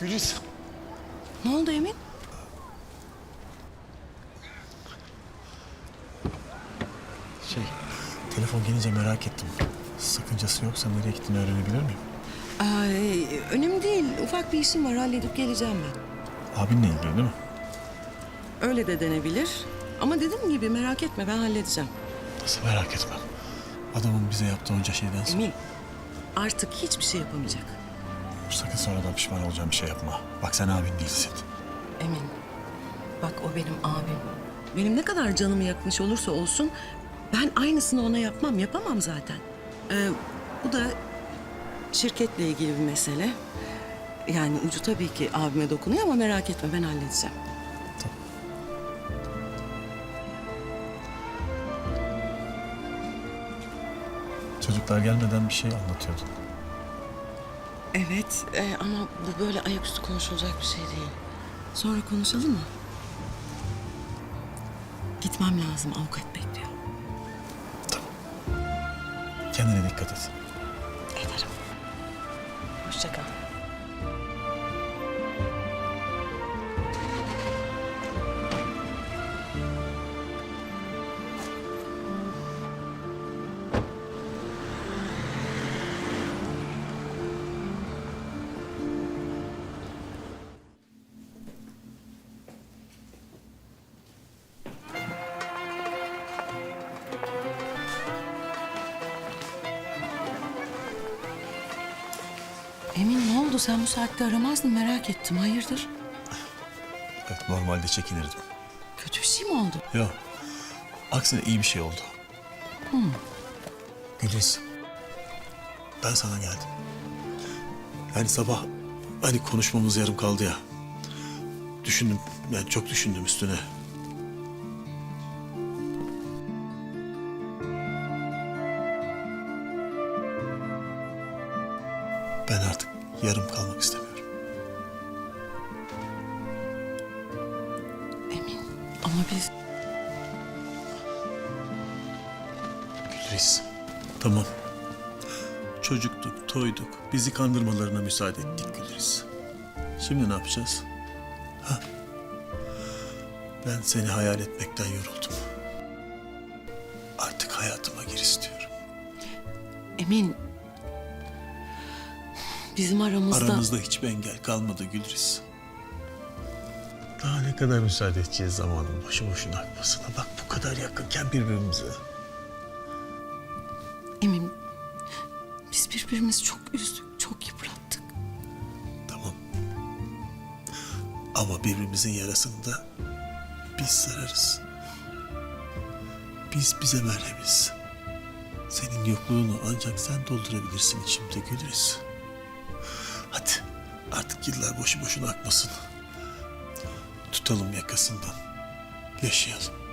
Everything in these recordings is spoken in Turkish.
Güliz. Ne oldu Emin? Şey, telefon gelince merak ettim. Sakıncası yoksa nereye gittiğini öğrenebilir miyim? Ay, önemli değil. Ufak bir işim var. Halledip geleceğim ben. Abinle ilgili değil mi? Öyle de denebilir. Ama dediğim gibi merak etme ben halledeceğim. Nasıl merak etme. Adamın bize yaptığı onca şeyden sonra Emin artık hiçbir şey yapamayacak. Sakın sonradan pişman olacağım bir şey yapma. Bak sen abin değilsin. Emin bak o benim abim. Benim ne kadar canımı yakmış olursa olsun ben aynısını ona yapmam. Yapamam zaten. Ee, bu da şirketle ilgili bir mesele. Yani ucu tabii ki abime dokunuyor ama merak etme ben halledeceğim. Çocuklar gelmeden bir şey anlatıyordun. Evet e, ama bu böyle ayaküstü konuşulacak bir şey değil. Sonra konuşalım mı? Gitmem lazım avukat bekliyor. Tamam. Kendine dikkat et. Ederim. Hoşça kal. Oldu? Sen bu saatte aramazdın merak ettim. Hayırdır? Evet, normalde çekinirdim. Kötü bir şey mi oldu? Yok. Aksine iyi bir şey oldu. Güliz. Ben sana geldim. Yani sabah hani konuşmamız yarım kaldı ya. Düşündüm. Yani çok düşündüm üstüne. Ben artık yarım kalmak istemiyorum. Emin ama biz... Gülriz. Tamam. Çocuktuk, toyduk. Bizi kandırmalarına müsaade ettik Gülriz. Şimdi ne yapacağız? Ha? Ben seni hayal etmekten yoruldum. Artık hayatıma gir istiyorum. Emin... Bizim aramızda... Aramızda hiçbir engel kalmadı Gülriz. Daha ne kadar müsaade edeceğiz zamanın boşu boşuna akmasına. Bak bu kadar yakınken birbirimize. Emin... Biz birbirimizi çok üzdük, çok yıprattık. Tamam. Ama birbirimizin yarasını da biz sararız. Biz bize merhemiz. Senin yokluğunu ancak sen doldurabilirsin içimde Gülriz. Artık yıllar boşu boşuna akmasın. Tutalım yakasından. Yaşayalım.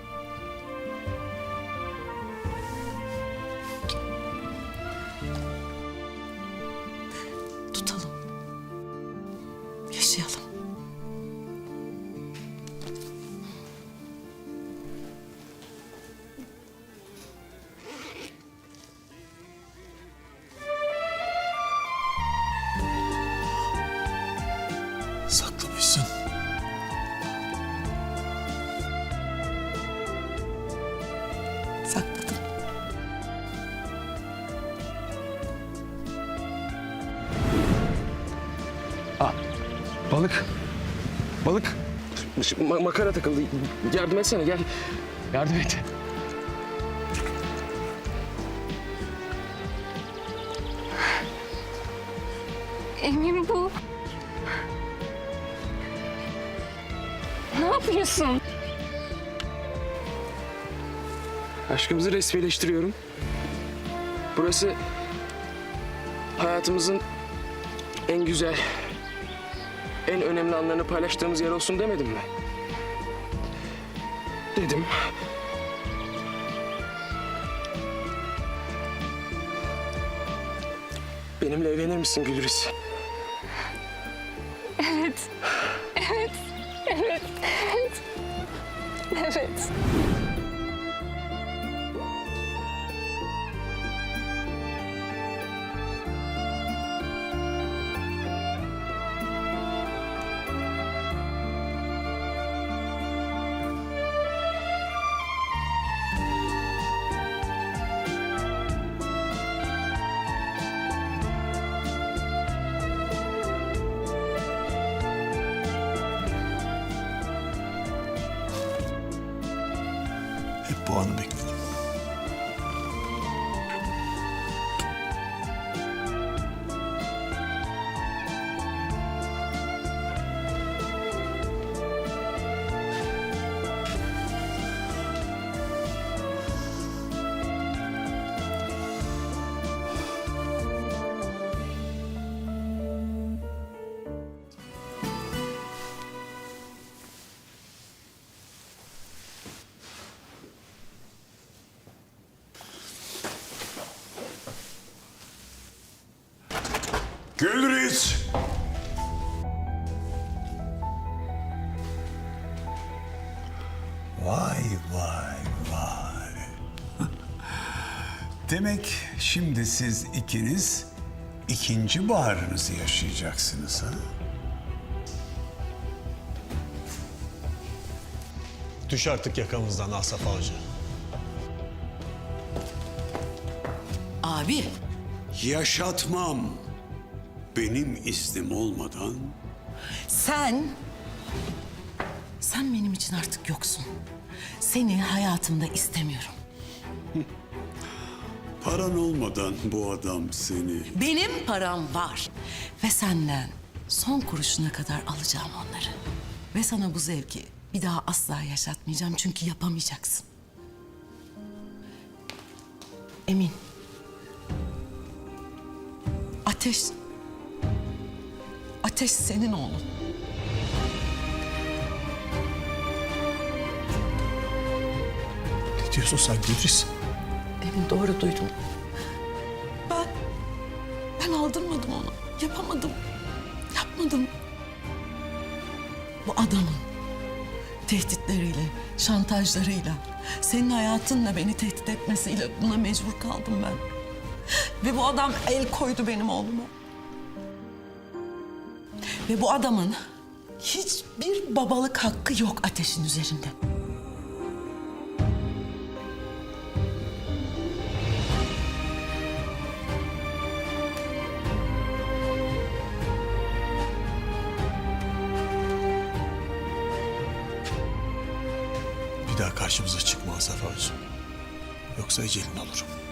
Sakladım. Balık. Balık. Ma- makara takıldı. Yardım etsene gel. Yardım et. Emin bu. Ne yapıyorsun? Aşkımızı resmileştiriyorum. Burası hayatımızın en güzel, en önemli anlarını paylaştığımız yer olsun demedim mi? Dedim. Benimle evlenir misin Gülriz? Evet. Evet. Evet. Evet. Evet. Bu anı Gülriz! Vay vay vay. Demek şimdi siz ikiniz ikinci baharınızı yaşayacaksınız ha? Düş artık yakamızdan Asaf Avcı. Abi Yaşatmam. Benim iznim olmadan sen... Sen benim için artık yoksun. Seni hayatımda istemiyorum. paran olmadan bu adam seni Benim param var. Ve senden son kuruşuna kadar alacağım onları. Ve sana bu zevki bir daha asla yaşatmayacağım çünkü yapamayacaksın. Emin. Ateş. Ateş senin oğlun. Ne diyorsun sen Gülriz? Emin doğru duydun. Ben, ben aldırmadım onu. Yapamadım. Yapmadım. Bu adamın tehditleriyle, şantajlarıyla, senin hayatınla beni tehdit etmesiyle buna mecbur kaldım ben. Ve bu adam el koydu benim oğluma. Ve bu adamın hiçbir babalık hakkı yok ateşin üzerinde. Bir daha karşımıza çıkma Asaf. Yoksa ecelin olurum.